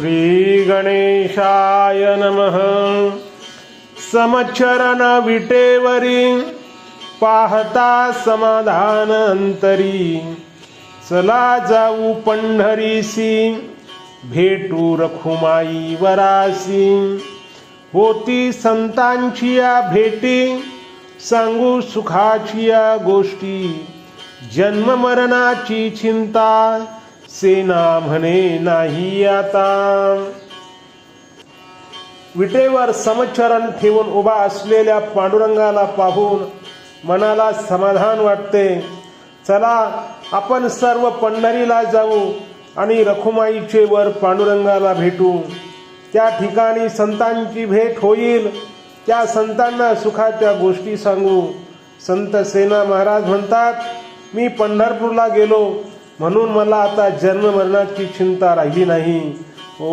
श्रीगणेशाय नमः। समचरण विटेवरी पाहता समाधान अंतरी चला जाऊ पंढरीसी भेटू रखुमाई वरासी। होती संतांची या भेटी सांगू सुखाची या गोष्टी। जन्म मरणाची चिंता सेना म्हणे नाही आता. विटेवर समचरण ठेवून उभा असलेल्या पांडुरंगाला पाहून मनाला समाधान वाटते. चला आपण सर्व पंढरीला जाऊ आणि रखुमाईचे वर पांडुरंगाला भेटू. त्या ठिकाणी संतांची भेट होईल. त्या संतांना सुखाच्या गोष्टी सांगू. संत सेना महाराज म्हणतात मी पंढरपूरला गेलो. म्हणून मला आता जन्म मरणाची चिंता राहिली नाही. ओ